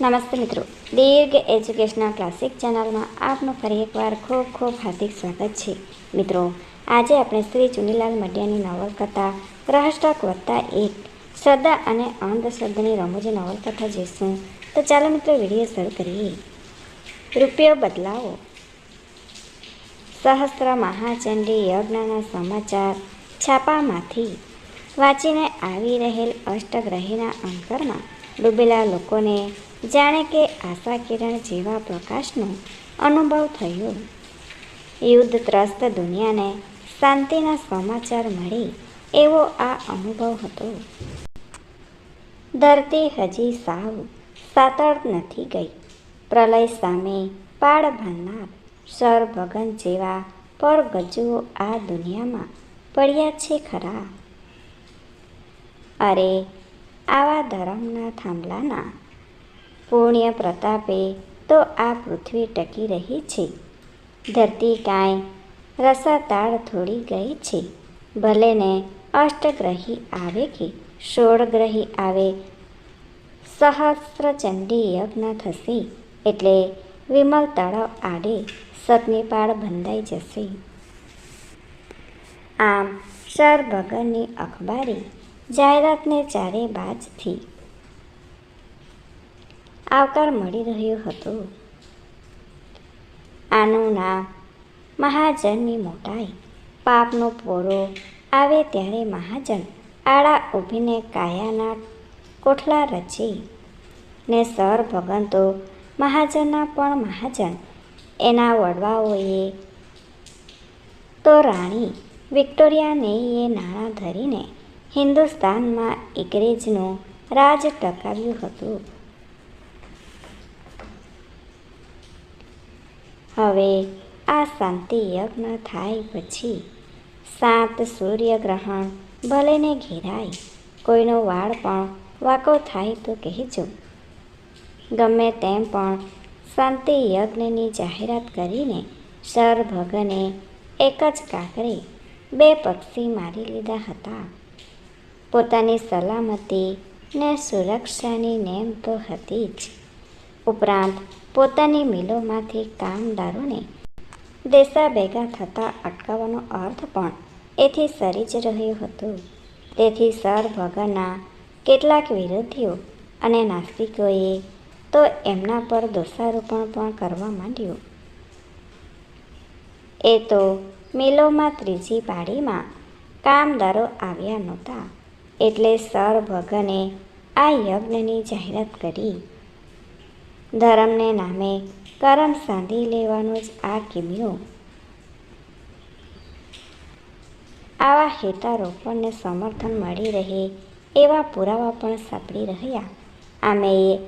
નમસ્તે મિત્રો. દીર્ઘ educational classic ચેનલમાં આપનું ફરી એકવાર ખૂબ ખૂબ હાર્દિક સ્વાગત છે. મિત્રો, આજે આપણે શ્રી ચુનીલાલ મડિયાની નવલકથા ગ્રહસ્ટક વત્તા એક શ્રદ્ધા અને અંધશ્રદ્ધાની રમૂજી નવલકથા જોઈશું. તો ચાલો મિત્રો, વીડિયો શરૂ કરીએ. રૂપિયો બદલાવો. સહસ્ત્ર મહાચંડી યજ્ઞના સમાચાર છાપામાંથી વાંચીને આવી રહેલ અષ્ટગ્રહીના અંતરમાં ડૂબેલા લોકોને જાણે કે આશા કિરણ જેવા પ્રકાશનો અનુભવ થયો. યુદ્ધ ત્રસ્ત દુનિયાને શાંતિના સમાચાર મળે એવો આ અનુભવ હતો. ધરતી હજી સાવ સાતળ નથી ગઈ. પ્રલય સામે પાડ ભાંગનાર સર જેવા પરગજુઓ આ દુનિયામાં પડ્યા છે ખરા. અરે, આવા ધરમના થાંભલાના પુણ્ય પ્રતાપે તો આ પૃથ્વી ટકી રહી છે. ધરતી કાંઈ રસાતાળ થોડી ગઈ છે. ભલે ને અષ્ટગ્રહી આવે કે ષોળગ્રહી આવે, સહસ્રચંડી યજ્ઞ થશે એટલે વિમલ તળાવ આડે સતની બંધાઈ જશે. આમ સર ભગનની અખબારી જાહેરાતને ચારે બાજથી આવકાર મળી રહ્યો હતો. આનું નામ મહાજનની મોટાઈ. પાપનો પોરો આવે ત્યારે મહાજન આડા ઊભીને કાયાના કોઠલા રચે ને સર ભગંતો મહાજનના પણ મહાજન એના વડવાઓએ તો રાણી વિક્ટોરિયાને એ નાણાં ધરીને હિન્દુસ્તાનમાં ઇંગ્રેજનું રાજ ટકાવ્યું હતું. હવે આ શાંતિ યજ્ઞ થાય પછી સાત સૂર્યગ્રહણ ભલેને ઘેરાય, કોઈનો વાળ પણ વાંકો થાય તો કહેજો. ગમે તેમ પણ શાંતિ યજ્ઞની જાહેરાત કરીને સર ભગને એક જ કાકરે બે પક્ષી મારી લીધા હતા. પોતાની સલામતી ને સુરક્ષાની નેમ તો હતી જ. ઉપરાંત પોતાની મિલોમાંથી કામદારોને દેશા ભેગા થતા અટકાવવાનો અર્થ પણ એથી સરી જ રહ્યો હતો. તેથી સર ભગનના કેટલાક વિરોધીઓ અને નાસ્તિકોએ તો એમના પર દોષારોપણ પણ કરવા માંડ્યું. એ તો મિલોમાં ત્રીજી પાળીમાં કામદારો આવ્યા નહોતા એટલે સર ભગને આ યજ્ઞની જાહેરાત કરી ધર્મને નામે કરમ સાંધી લેવાનું જ આ કિમ્યો આવા હેતારોપણને સમર્થન મળી રહે એવા પુરાવા પણ સાંપડી રહ્યા. આમે એ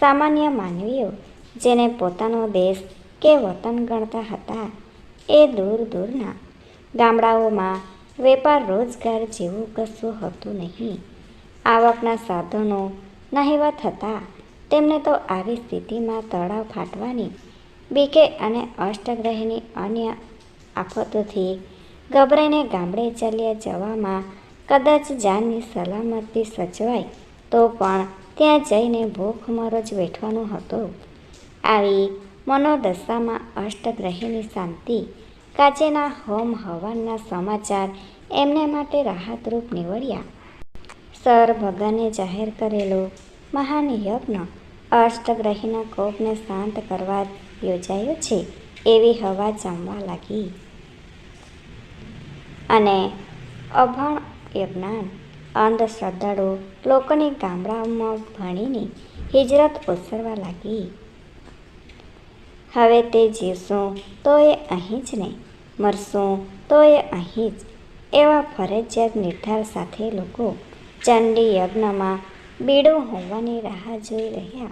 સામાન્ય માનવીઓ જેને પોતાનો દેશ કે વતન ગણતા હતા એ દૂર દૂરના ગામડાઓમાં વેપાર રોજગાર જેવું કશું હતું નહીં. આવકના સાધનો નહીવત હતા. તેમને તો આવી સ્થિતિમાં તળાવ ફાટવાની બીકે અને અષ્ટગ્રહની અન્ય આફતોથી ગભરાઈને ગામડે ચાલ્યા જવામાં કદાચ જાનની સલામતી સચવાય, તો પણ ત્યાં જઈને ભૂખમરો જ વેઠવાનો હતો. આવી મનોદશામાં અષ્ટગ્રહીની શાંતિ, કાચેના હોમ હવનના સમાચાર એમને માટે રાહતરૂપ નીવડ્યા. સર ભગને જાહેર કરેલો મહાન યજ્ઞ અષ્ટગ્રહીના કોપને શાંત કરવા યોજાયો છે. એવી હવા જમવા લાગી. અને અભણ યજ્ઞાન અંધશ્રદ્ધાળુ લોકોની ગામડાઓમાં ભણીને હિજરત ઓસરવા લાગી. હવે તે જીવશું તો એ અહીં જ ને, મરશું તો એ અહીં જ, એવા ફરજિયાત નિર્ધાર સાથે લોકો ચંડી યજ્ઞમાં બીડું હોવાની રાહ જોઈ રહ્યા.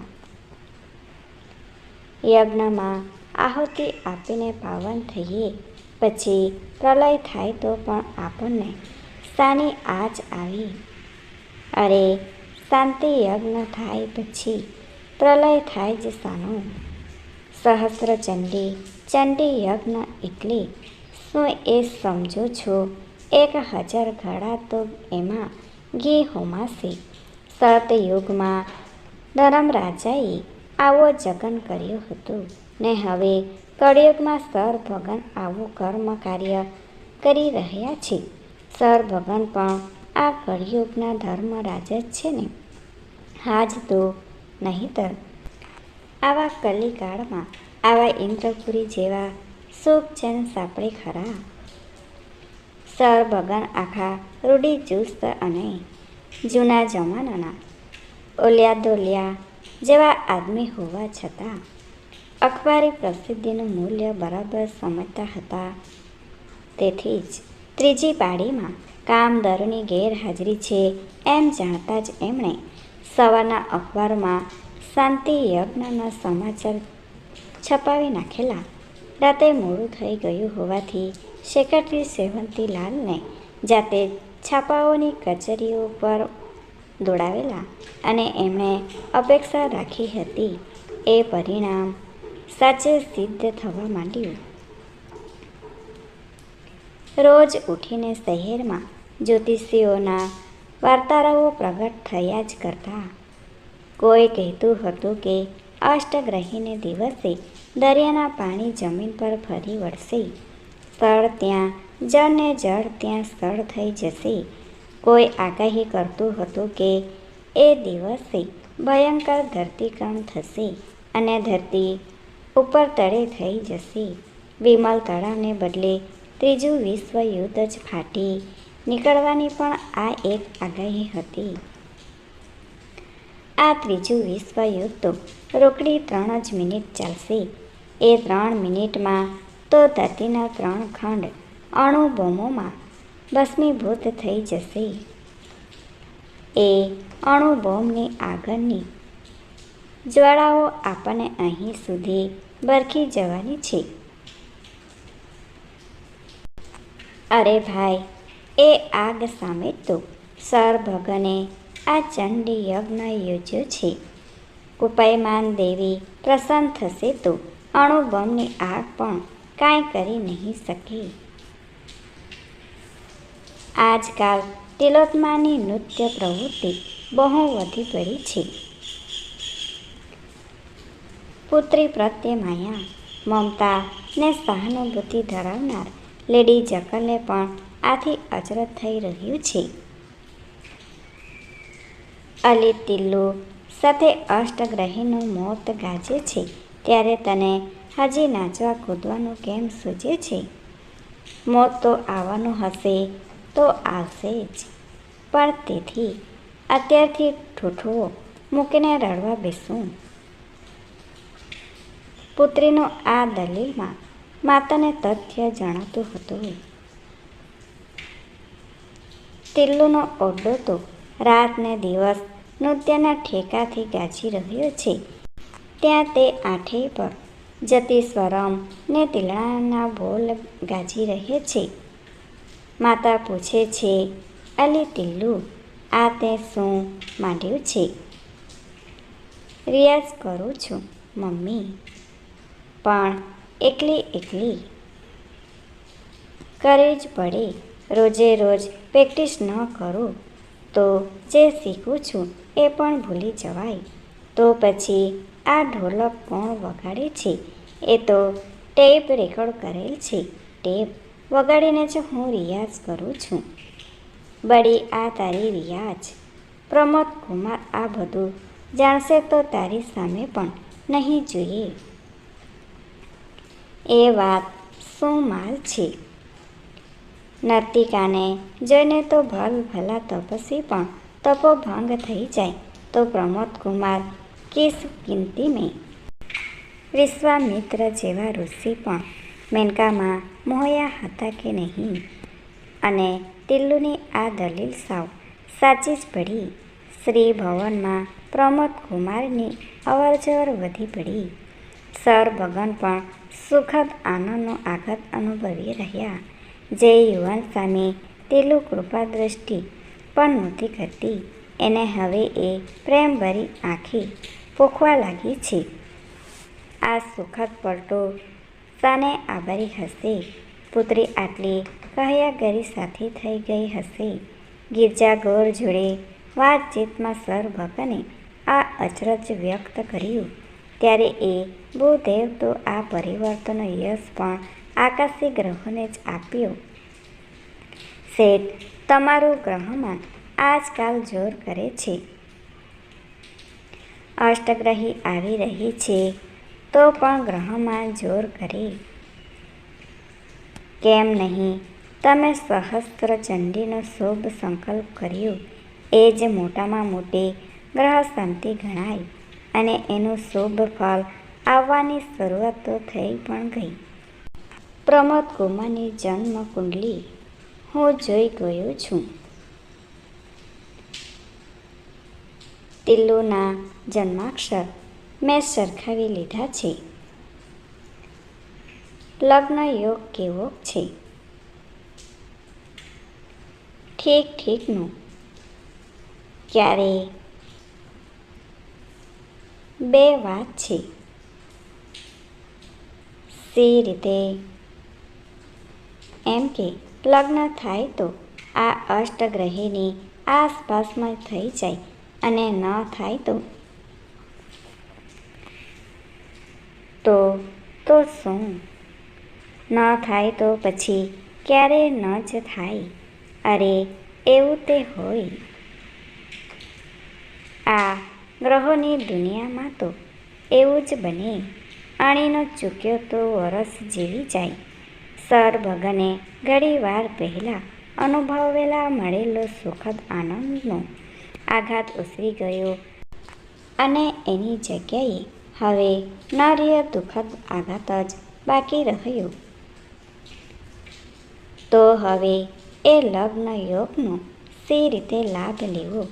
યજ્ઞમાં આહુતિ આપીને પાવન થઈએ, પછી પ્રલય થાય તો પણ આપણને સાની આજ આવી. અરે, શાંતિ યજ્ઞ થાય પછી પ્રલય થાય જ સાનો સહસ્ર ચંડી ચંડી યજ્ઞ એટલે શું એ સમજો છો? એક હજાર ઘડા તો એમાં ઘી હોમાશે. સતયુગમાં ધર્મરાજાએ આવો જગન કર્યું હતું. ને હવે કળિયુગમાં સર ભગન આવું કર્મ કાર્ય કરી રહ્યા છે. સર ભગન પણ આ કળિયુગના ધર્મરાજ જ છે ને? હાજ તો નહીંતર આવા કલિકાળમાં આવા ઇન્દ્રપુરી જેવા સુખ ચેન સાંપડે ખરા. સર ભગન આખા રૂઢિચુસ્ત અને જૂના જમાનાના ઓલિયા દોલિયા જેવા આદમી હોવા છતાં અખબારી પ્રસિદ્ધિનું મૂલ્ય બરાબર સમજતા હતા. તેથી જ ત્રીજી પાડીમાં કામદારોની ગેરહાજરી છે એમ જાણતા જ એમણે સવારના અખબારમાં શાંતિ યજ્ઞના સમાચાર છપાવી નાખેલા. રાતે મોડું થઈ ગયું હોવાથી સેક્રેટરી સેવંતીલાલને જાતે છાપાઓની કચેરીઓ પર દોડાવેલા અને એમણે અપેક્ષા રાખી હતી. એ પરિણામ સાચે સિદ્ધ થવા માંડ્યું. રોજ ઉઠીને શહેરમાં જ્યોતિષીઓના વાર્તારાઓ પ્રગટ થયા જ કરતા. કોઈ કહેતું હતું કે અષ્ટગ્રહીને દિવસે દરિયાના પાણી જમીન પર ફરી વળશે સ્થળ ત્યાં જળ ને જળ ત્યાં સ્થળ થઈ જશે. કોઈ આગાહી કરતું હતું કે એ દિવસે ભયંકર ધરતીકંપ થશે અને ધરતી ઉપર તળે થઈ જશે. વિમલ તળાવને બદલે ત્રીજું વિશ્વયુદ્ધ જ ફાટી નીકળવાની પણ આ એક આગાહી હતી. આ ત્રીજું વિશ્વયુદ્ધ તો રોકડી ત્રણ જ મિનિટ ચાલશે. એ ત્રણ મિનિટમાં તો ધરતીના ત્રણ ખંડ અણુ બોમ્બોમાં ભસ્મીભૂત થઈ જશે. એ અણુ બોમ્બની આગળની જ્વાળાઓ આપણને અહીં સુધી બરખી જવાની છે. અરે ભાઈ, એ આગ સામે તો સર ભગને આ ચંડી યજ્ઞ યોજ્યો છે. કૃપાયમાન દેવી પ્રસન્ન થશે તો અણુબમની આગ પણ કાંઈ કરી નહીં શકે. આજકાલ તિલોત્માની નૃત્ય પ્રવૃત્તિ બહુ વધી પડી છે. પુત્રી પ્રત્યે માયા મમતા ને સહાનુભૂતિ ધરાવનાર લેડી જકલને પણ આથી અચરજ થઈ રહ્યું છે. અલી તિલ્લુ સાથે અષ્ટગ્રહીનું મોત ગાજે છે ત્યારે તને હજી નાચવા કૂદવાનું કેમ સૂચે છે? મોત તો આવવાનું હશે તો આવશે જ. પણ તેથી અત્યારથી ઠૂઠવો મૂકીને રડવા બેસું. પુત્રીનો આ દલીલમાં માતાને તથ્ય જણાતું હતું. તિલ્લુનો ઓરડો તો રાતને દિવસ નૃત્યના ઠેકાથી ગાજી રહ્યો છે. ત્યાં તે આઠે પર જતી સ્વરમ ને તિલણાના બોલ ગાજી રહે છે. માતા પૂછે છે, અલી તિલ્લુ આ તે શું માંડ્યું છે? રિયાઝ કરું છું, મમ્મી. પણ એકલી એકલી? કરવી જ પડે. રોજે રોજ પ્રેક્ટિસ ન કરું તો જે શીખું છું એ પણ ભૂલી જવાય. તો પછી આ ઢોલક કોણ વગાડે છે? એ તો ટેપ રેકોર્ડ કરેલ છે, ટેપ. વગાડીને જ હું રિયાઝ કરું છું. બળી, આ તારી રિયાઝ. પ્રમોદ કુમાર આ બધું જાણશે તો તારી સામે પણ નહીં જોઈએ. એ વાત શું માલ છે? નર્તિકાને જોઈને તો ભલ ભલા તપસી પણ તપોભંગ થઈ જાય તો પ્રમોદ કુમાર કિસ કિંમતી મેં. વિશ્વામિત્ર જેવા ઋષિ પણ મેનકામાં મોહયા હતા કે નહીં? અને તિલ્લુની આ દલીલ સાવ સાચી જ પડી. શ્રી ભવનમાં પ્રમોદ કુમારની અવરજવર વધી પડી. સર ભગન પણ સુખદ આનંદનો આઘાત અનુભવી રહ્યા. જે યુવાન સામે તેલું કૃપા દ્રષ્ટિ પણ નહોતી કરતી. એને હવે એ પ્રેમભરી આંખી પોખવા લાગી છે. આ સુખદ પલટો સાને આભારી હશે. પુત્રી આટલી કહ્યા ગરી સાથી થઈ ગઈ હશે. ગિરજા ગોર જોડે વાતચીતમાં સર ભગને આ અચરજ વ્યક્ત કર્યું. ત્યારે એ ભૂદેવ તો આ પરિવર્તનનો યશ પણ આકાશી ગ્રહોને જ આપ્યો. શેઠ, તમારું ગ્રહમાં આજકાલ જોર કરે છે. અષ્ટગ્રહી આવી રહી છે. તો પણ ગ્રહમાં જોર કરે. કેમ નહીં? તમે સહસ્ત્ર ચંડીનો શુભ સંકલ્પ કર્યો. એ જ મોટામાં મોટી ગ્રહ શાંતિ ગણાય અને એનું શુભ ફળ આવવાની શરૂઆત તો થઈ પણ ગઈ. પ્રમોદ કુમારની જન્મ કુંડલી હું જોઈ ગયો છું. તિલ્લુના જન્માક્ષર મેં સરખાવી લીધા છે. લગ્ન યોગ કેવો છે? ઠીક, ઠીકનું. ક્યારે? બે વાત છે. સી રીતે? એમ કે, લગ્ન થાય તો આ અષ્ટગ્રહીની આસપાસમાં થઈ જાય અને ન થાય તો તો તો શું? ન થાય તો પછી ક્યારે ન જ થાય? અરે, એવું તે હોય. આ ગ્રહોની દુનિયામાં તો એવું જ બને. અણીનો ચૂક્યો તો વરસ જીવી જાય. સર ભગને ઘડીવાર પહેલાં અનુભવેલા મળેલો સુખદ આનંદનો આઘાત ઉસરી ગયો અને એની જગ્યાએ હવે નાર્ય દુઃખદ આઘાત જ બાકી રહ્યો. તો હવે એ લગ્ન યોગનો સી રીતે લાભ લેવો?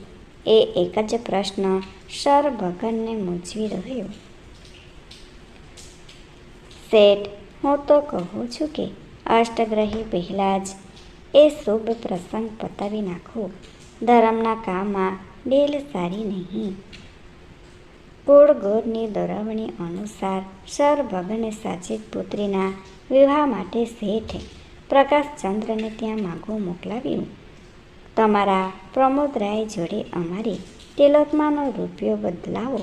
એ એક જ પ્રશ્ન સર ભગનને મૂંઝવી રહ્યો. શેઠ, હું તો કહું છું કે અષ્ટગ્રહી પહેલાં જ એ શુભ પ્રસંગ પતાવી નાખો. ધર્મના કામમાં ડેલ સારી નહીં. કુળ ગોરની દોરવણી અનુસાર સર ભગને સાચી પુત્રીના વિવાહ માટે શેઠે પ્રકાશચંદ્રને ત્યાં માગું મોકલાવ્યું. તમારા પ્રમોદરાય જોડે અમારી તિલોત્માનો રૂપિયો બદલાવો.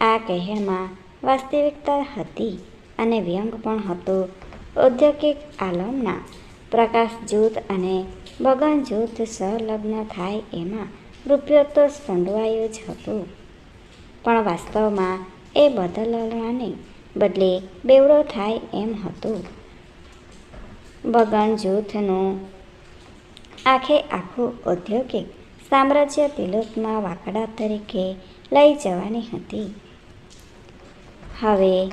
આ કહેરમાં વાસ્તવિકતા હતી અને વ્યંગ પણ હતો. ઔદ્યોગિક આલમના પ્રકાશ જૂથ અને ભગન જૂથ સંલગ્ન થાય એમાં રૂપિયો તો સંડવાયો જ હતો. પણ વાસ્તવમાં એ બદલવાને બદલે બેવડો થાય એમ હતું. બગન જૂથનું આખે આખું ઔદ્યોગિક સામ્રાજ્ય તિલોકમાં વાકડા તરીકે લઈ જવાની હતી. હવે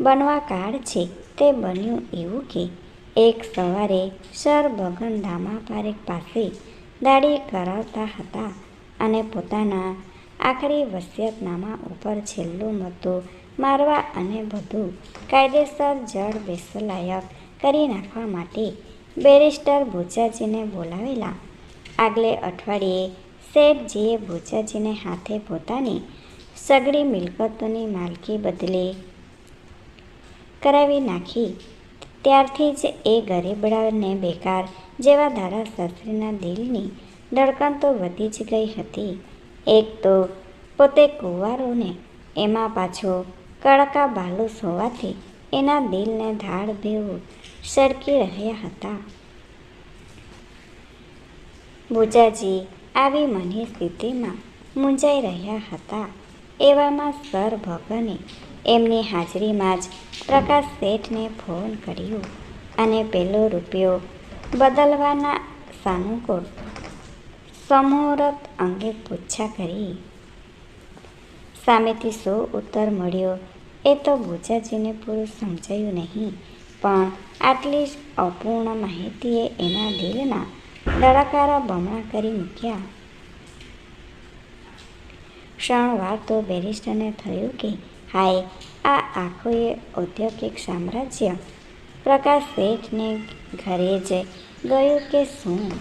બનવા કાળ છે તે બન્યું એવું કે એક સવારે સર બગન દામા પારેખ પાસે દાડી કરાવતા હતા અને પોતાના આખરી વસિયતનામા ઉપર છેલ્લું મતું મારવા અને બધું કાયદેસર જળ બેસલાયક કરી નાખવા માટે બેરિસ્ટર ભૂચાજીને બોલાવેલા. આગલે અઠવાડિયે શેઠજીએ ભૂચાજીને હાથે પોતાની સગડી મિલકતોની માલકી બદલે કરાવી નાખી. ત્યારથી જ એ ગરીબડાને બેકાર જેવા ધારાશાસ્ત્રીના દિલની ધડકન તો વધી જ ગઈ હતી. એક તો પોતે કુંવારોને એમાં પાછો કડકા બાલુસ હોવાથી એના દિલને ધાડ ભેવું સળકી રહ્યા હતા. બુજાજી આવી મની સ્થિતિમાં મૂંઝાઈ રહ્યા હતા. એવામાં સર ભગને એમની હાજરીમાં જ પ્રકાશ શેઠને ફોન કર્યો અને પેલો રૂપિયો બદલવાના સાનુકૂળ સમુહૂર્ત અંગે પૂછા કરી. સામેથી શું ઉત્તર મળ્યો. એ તો ગુજાજીને પૂરું સમજાયું નહીં, પણ આટલી જ અપૂર્ણ માહિતીએ એના દિલના દડાકારા બમણા કરી મૂક્યા. ક્ષણવાર તો બેરિસ્ટરને થયું કે, હાય, આ આખું ઔદ્યોગિક સામ્રાજ્ય પ્રકાશ શેઠને ઘરે જ ગયું કે શું?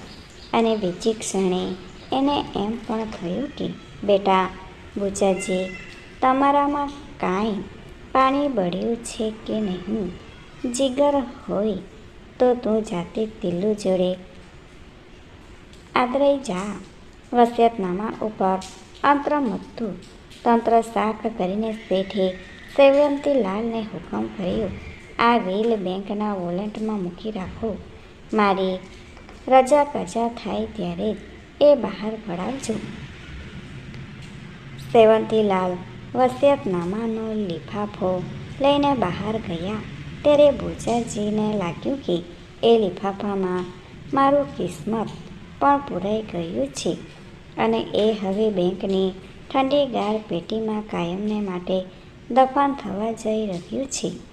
અને બીજી ક્ષણે એને એમ પણ થયું કે, બેટા બુચાજી તમારામાં કાંઈ પાણી બળ્યું છે કે નહીં? જીગર હોય તો તું જાતે તિલ્લુ જોડે આદરાઈ જા. વસિયતનામા ઉપર અંતરમતું તંત્ર સાફ કરીને શેઠે સેવંતીલાલને હુકમ કર્યો. આ વેલ બેંકના વોલેટમાં મૂકી રાખો. મારી રજા પ્રજા થાય ત્યારે જ એ બહાર પડાવજો. સેવંતીલાલ વસિયતનામાનો લિફાફો લઈને બહાર ગયા. ત્યારે ભૂજાજીને લાગ્યું કે એ લિફાફામાં મારું કિસ્મત પણ પૂરાઈ ગયું છે અને એ હવે બેંકની ઠંડીગાર પેટીમાં કાયમને માટે દફન થવા જઈ રહ્યું છે.